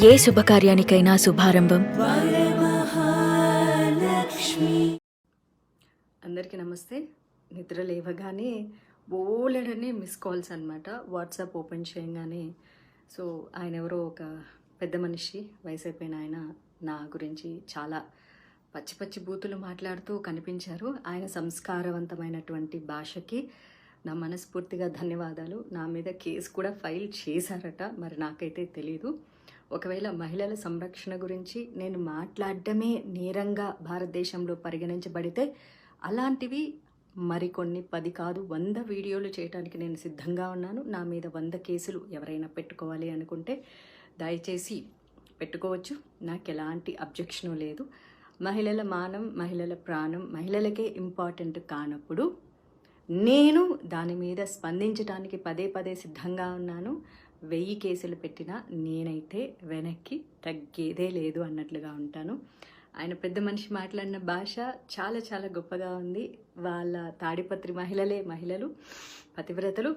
ఏ శుభకార్యానికైనా శుభారంభం. అందరికీ నమస్తే. నిద్ర లేవగానే బోలెడని మిస్ కాల్స్ అనమాట వాట్సాప్ ఓపెన్ చేయగానే. సో ఆయన ఎవరో ఒక పెద్ద మనిషి వయసు అయిపోయిన ఆయన నా గురించి చాలా పచ్చి పచ్చి బూతులు మాట్లాడుతూ కనిపించారు. ఆయన సంస్కారవంతమైనటువంటి భాషకి నా మనస్ఫూర్తిగా ధన్యవాదాలు. నా మీద కేసు కూడా ఫైల్ చేశారట. మరి నాకైతే తెలీదు. ఒకవేళ మహిళల సంరక్షణ గురించి నేను మాట్లాడడమే నేరంగా భారతదేశంలో పరిగణించబడితే అలాంటివి మరికొన్ని పది కాదు వంద వీడియోలు చేయడానికి నేను సిద్ధంగా ఉన్నాను. నా మీద వంద కేసులు ఎవరైనా పెట్టుకోవాలి అనుకుంటే దయచేసి పెట్టుకోవచ్చు. నాకు ఎలాంటి అబ్జెక్షను లేదు. మహిళల మానం మహిళల ప్రాణం మహిళలకే ఇంపార్టెంట్ కానప్పుడు నేను దాని మీద స్పందించడానికి పదే పదే సిద్ధంగా ఉన్నాను. వెయ్యి కేసులు పెట్టినా నేనైతే వెనక్కి తగ్గేదే లేదు అన్నట్లుగా ఉంటాను. ఆయన పెద్ద మనిషి మాట్లాడిన భాష చాలా చాలా గొప్పగా ఉంది. వాళ్ళ తాడిపత్రి మహిళలే మహిళలు పతివ్రతలు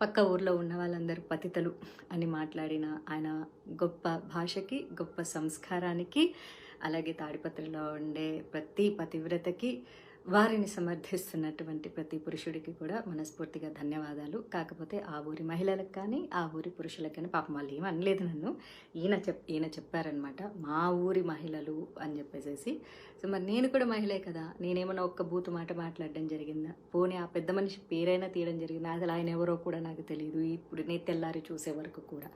పక్క ఊర్లో ఉన్న వాళ్ళందరూ పతితలు అని మాట్లాడిన ఆయన గొప్ప భాషకి గొప్ప సంస్కారానికి అలాగే తాడిపత్రిలో ఉండే ప్రతి పతివ్రతకి వారిని సమర్థిస్తున్నటువంటి ప్రతి పురుషుడికి కూడా మనస్ఫూర్తిగా ధన్యవాదాలు. కాకపోతే ఆ ఊరి మహిళలకు కానీ ఆ ఊరి పురుషులకు కానీ పాపం వాళ్ళు ఏమీ అనలేదు నన్ను. ఈయన చెప్ ఈయన చెప్పారనమాట మా ఊరి మహిళలు అని చెప్పేసేసి. సో మరి నేను కూడా మహిళే కదా. నేనేమన్నా ఒక్క బూతు మాట మాట్లాడడం జరిగిందా? పోనీ ఆ పెద్ద మనిషి పేరైనా తీయడం జరిగిందా? అసలు ఆయన ఎవరో కూడా నాకు తెలియదు ఇప్పుడు నేను తెల్లారి చూసే వరకు కూడా.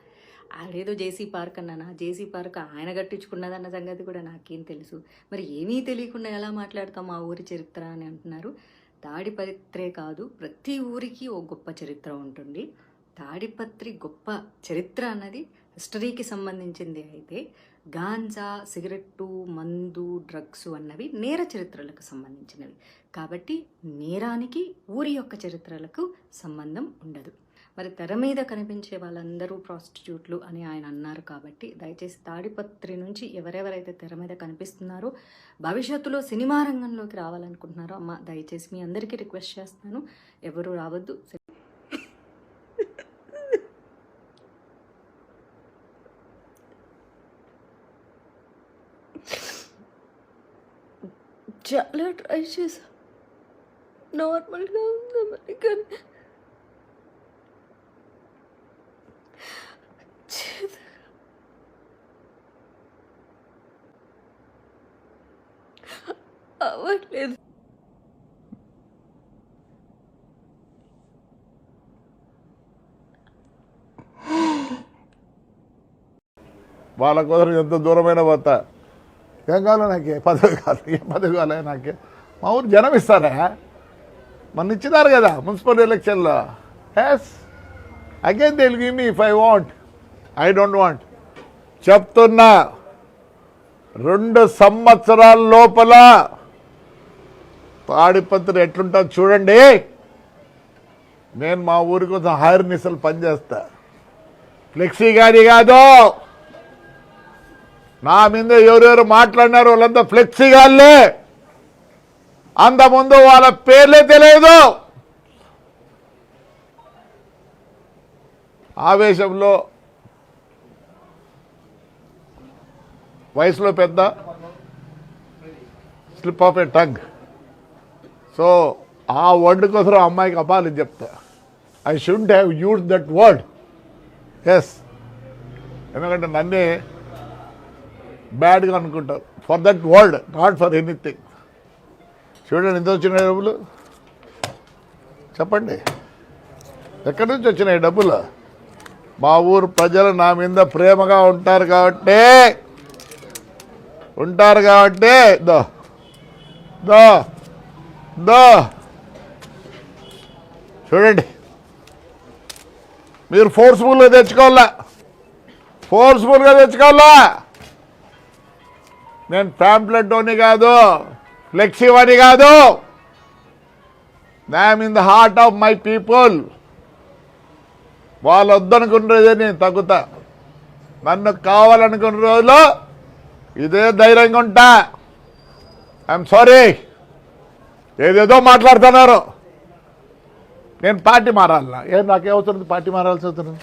ఆడేదో జేసీ పార్క్ అన్నానా? జేసీ పార్క్ ఆయన కట్టించుకున్నదన్న సంగతి కూడా నాకేం తెలుసు. మరి ఏమీ తెలియకుండా ఎలా మాట్లాడతాం మా ఊరి చరిత్ర? అని అంటున్నారు. తాడిపత్రే కాదు ప్రతి ఊరికి ఓ గొప్ప చరిత్ర ఉంటుంది. తాడిపత్రి గొప్ప చరిత్ర అన్నది హిస్టరీకి సంబంధించింది అయితే గాంజా సిగరెట్టు మందు డ్రగ్స్ అన్నవి నేర చరిత్రలకు సంబంధించినవి. కాబట్టి నేరానికి ఊరి యొక్క చరిత్రలకు సంబంధం ఉండదు. మరి తెర మీద కనిపించే వాళ్ళందరూ ప్రాస్టిట్యూట్లు అని ఆయన అన్నారు కాబట్టి దయచేసి తాడిపత్రి నుంచి ఎవరెవరైతే తెర మీద కనిపిస్తున్నారో భవిష్యత్తులో సినిమా రంగంలోకి రావాలనుకుంటున్నారో అమ్మ దయచేసి మీ అందరికీ రిక్వెస్ట్ చేస్తాను. ఎవరు రావద్దు. చాలా ట్రై చేశా నార్మల్గా ఉందా మరి కానీ అవ్వట్లేదు. వాళ్ళ కోసం ఎంత దూరమైన పోతా ఏం కావాలి నాకే? పదవి కావాలి ఏం పదవి కావాలి నాకే? మా ఊరు జనం ఇస్తారా? మన ఇచ్చినారు కదా మున్సిపల్ ఎలక్షన్లో. Yes again they give me if I want I don't want చెప్తున్నా రెండు సంవత్సరాల లోపల తాడిపత్రి ఎట్లుంటుంది చూడండి. నేను మా ఊరి కోసం హైర్ నిసలు పనిచేస్తా. ఫ్లెక్సీ గాడి కాదు. నా మీద ఎవరెవరు మాట్లాడినారు వాళ్ళంతా ఫ్లెక్సీ ఫ్లెక్సీగాళ్ళే అంతకుముందు వాళ్ళ పేర్లే తెలియదు. ఆవేశంలో వయసులో పెద్ద slip of a tongue. So ఆ వర్డ్ కోసం ఆ అమ్మాయికి అపాలి చెప్తా. I should have use that word yes ఎందుకంటే నన్నే బ్యాడ్గా అనుకుంటారు for that word not for anything చూడండి ఎంత వచ్చినాయి డబ్బులు? చెప్పండి. ఎక్కడి నుంచి వచ్చినాయి డబ్బులు? మా ఊరు ప్రజలు నా మీద ప్రేమగా ఉంటారు కాబట్టి ఉంటారు కాబట్టి దో దో దో. చూడండి. మీరు ఫోర్స్ఫుల్గా తెచ్చుకోవాలా? ఫోర్స్ఫుల్గా తెచ్చుకోవాలా? నేను ప్యాంప్లెట్ అని కాదు ఫ్లెక్సీ అని కాదు. I'm in the heart of my people వాళ్ళు వద్దనుకున్నదే నేను తగ్గుతా. నన్ను కావాలనుకున్న రోజులో ఇదే ధైర్యంగా ఉంటా. ఐఎమ్ సారీ ఏదేదో మాట్లాడుతున్నారు. నేను పార్టీ మారాలనా? ఏం నాకేమవుతుంది పార్టీ మారాల్సి అవుతుంది